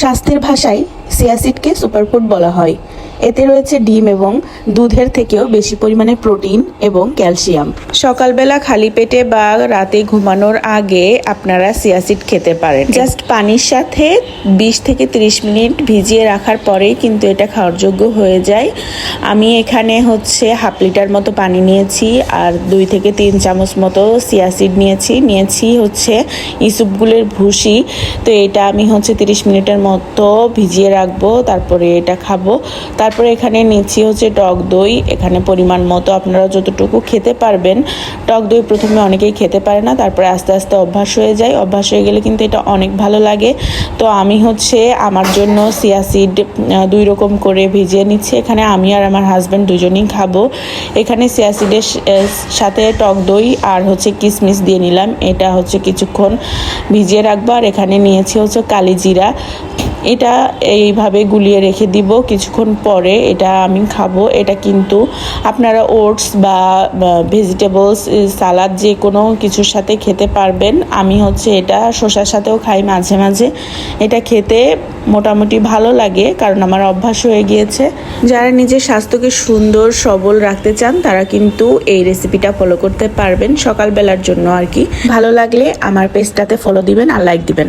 স্বাস্থ্যের ভাষায় সিয়াসিডকে সুপারফুড বলা হয়। এতে রয়েছে ডিম এবং দুধের থেকেও বেশি পরিমাণে প্রোটিন এবং ক্যালসিয়াম। সকালবেলা খালি পেটে বা রাতে ঘুমানোর আগে আপনারা সিয়াসিড খেতে পারেন। জাস্ট পানির সাথে বিশ থেকে 30 মিনিট ভিজিয়ে রাখার পরেই কিন্তু এটা খাওয়ার যোগ্য হয়ে যায়। আমি এখানে হচ্ছে হাফ লিটার মতো পানি নিয়েছি আর দুই থেকে তিন চামচ মতো সিয়াসিড নিয়েছি। নিয়েছি হচ্ছে ইসুপগুলের ভুসি। তো এটা আমি হচ্ছে 30 মিনিটের মতো ভিজিয়ে রাখব, তারপরে এটা খাব। তারপরে এখানে নিচ্ছি হচ্ছে টক দই। এখানে পরিমাণ মতো আপনারা যতটুকু খেতে পারবেন, টক দই প্রথমে অনেকেই খেতে পারে না, তারপরে আস্তে আস্তে অভ্যাস হয়ে যায়। অভ্যাস হয়ে গেলে কিন্তু এটা অনেক ভালো লাগে। তো আমি হচ্ছে আমার জন্য সিয়াসিড দুই রকম করে ভিজিয়ে নিচ্ছি। এখানে আমি আর আমার হাজব্যান্ড দুজনেই খাব। এখানে সিয়াসিডের সাথে টক দই আর হচ্ছে কিশমিশ দিয়ে নিলাম। এটা হচ্ছে কিছুক্ষণ ভিজিয়ে রাখব। আর এখানে নিয়েছি হচ্ছে কালি জিরা এটা এইভাবে গুলিয়ে রেখে দিব। কিছুক্ষণ পরে এটা আমি খাব। এটা কিন্তু আপনারা ওটস বা ভেজিটেবলস সালাদ যে কোনো কিছুর সাথে খেতে পারবেন। আমি হচ্ছে এটা শসার সাথেও খাই মাঝে মাঝে। এটা খেতে মোটামুটি ভালো লাগে কারণ আমার অভ্যাস হয়ে গিয়েছে। যারা নিজের স্বাস্থ্যকে সুন্দর, সবল রাখতে চান, তারা কিন্তু এই রেসিপিটা ফলো করতে পারবেন সকালবেলার জন্য আর কি। ভালো লাগলে আমার পেজটাতে ফলো দিবেন আর লাইক দিবেন।